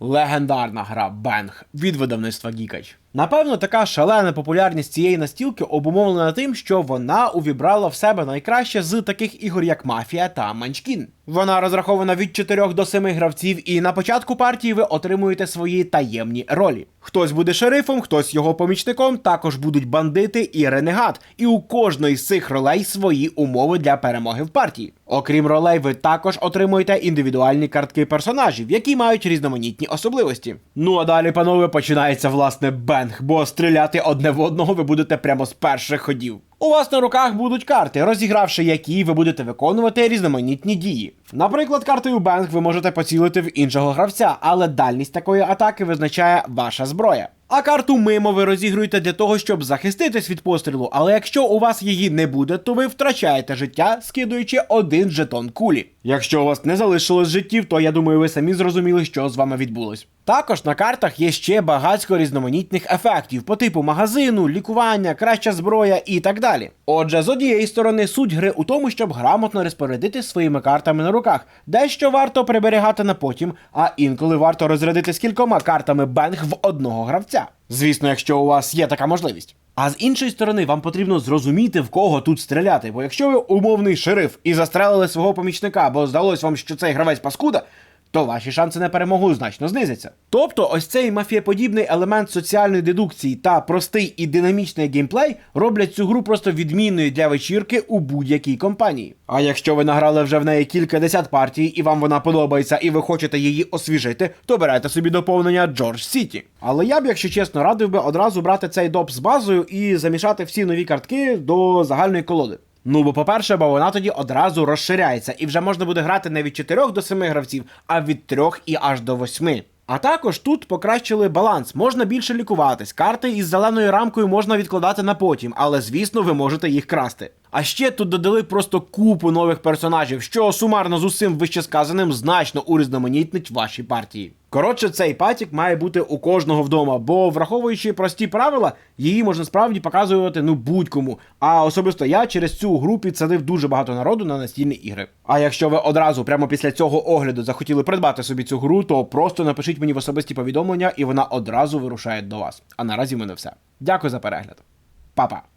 Легендарна гра Бенг від видавництва Гікач. Напевно, така шалена популярність цієї настілки обумовлена тим, що вона увібрала в себе найкраще з таких ігор, як Мафія та Манчкін. Вона розрахована від 4 до 7 гравців, і на початку партії ви отримуєте свої таємні ролі. Хтось буде шерифом, хтось його помічником, також будуть бандити і ренегат. І у кожної з цих ролей свої умови для перемоги в партії. Окрім ролей, ви також отримуєте індивідуальні картки персонажів, які мають різноманітні особливості. Ну а далі, панове, починається власне бенг, бо стріляти одне в одного ви будете прямо з перших ходів. У вас на руках будуть карти, розігравши які ви будете виконувати різноманітні дії. Наприклад, картою Бенг ви можете поцілити в іншого гравця, але дальність такої атаки визначає ваша зброя. А карту мимо ви розігруєте для того, щоб захиститись від пострілу, але якщо у вас її не буде, то ви втрачаєте життя, скидуючи один жетон кулі. Якщо у вас не залишилось життів, то я думаю, ви самі зрозуміли, що з вами відбулось. Також на картах є ще багатько різноманітних ефектів по типу магазину, лікування, краща зброя і так далі. Отже, з однієї сторони, суть гри у тому, щоб грамотно розпорядити своїми картами на руках. Дещо варто приберігати на потім, а інколи варто розрядити з кількома картами бенг в одного гравця. Звісно, якщо у вас є така можливість. А з іншої сторони, вам потрібно зрозуміти, в кого тут стріляти. Бо якщо ви умовний шериф і застрелили свого помічника, бо здалось вам, що цей гравець паскуда, то ваші шанси на перемогу значно знизяться. Тобто, ось цей мафієподібний елемент соціальної дедукції та простий і динамічний геймплей роблять цю гру просто відмінною для вечірки у будь-якій компанії. А якщо ви награли вже в неї кількадесят партій і вам вона подобається, і ви хочете її освіжити, то берете собі доповнення George City. Але я б, якщо чесно, радив би одразу брати цей доп з базою і замішати всі нові картки до загальної колоди. Ну, бо, по-перше, бо вона тоді одразу розширяється, і вже можна буде грати не від 4 до 7 гравців, а від 3 і аж до 8. А також тут покращили баланс, можна більше лікуватись. Карти із зеленою рамкою можна відкладати на потім, але звісно, ви можете їх красти. А ще тут додали просто купу нових персонажів, що сумарно з усім вищесказаним значно урізноманітнить ваші партії. Коротше, цей патік має бути у кожного вдома, бо враховуючи прості правила, її можна справді показувати ну будь-кому. А особисто я через цю гру підсадив дуже багато народу на настільні ігри. А якщо ви одразу прямо після цього огляду захотіли придбати собі цю гру, то просто напишіть мені в особисті повідомлення, і вона одразу вирушає до вас. А наразі в мене все. Дякую за перегляд. Па-па!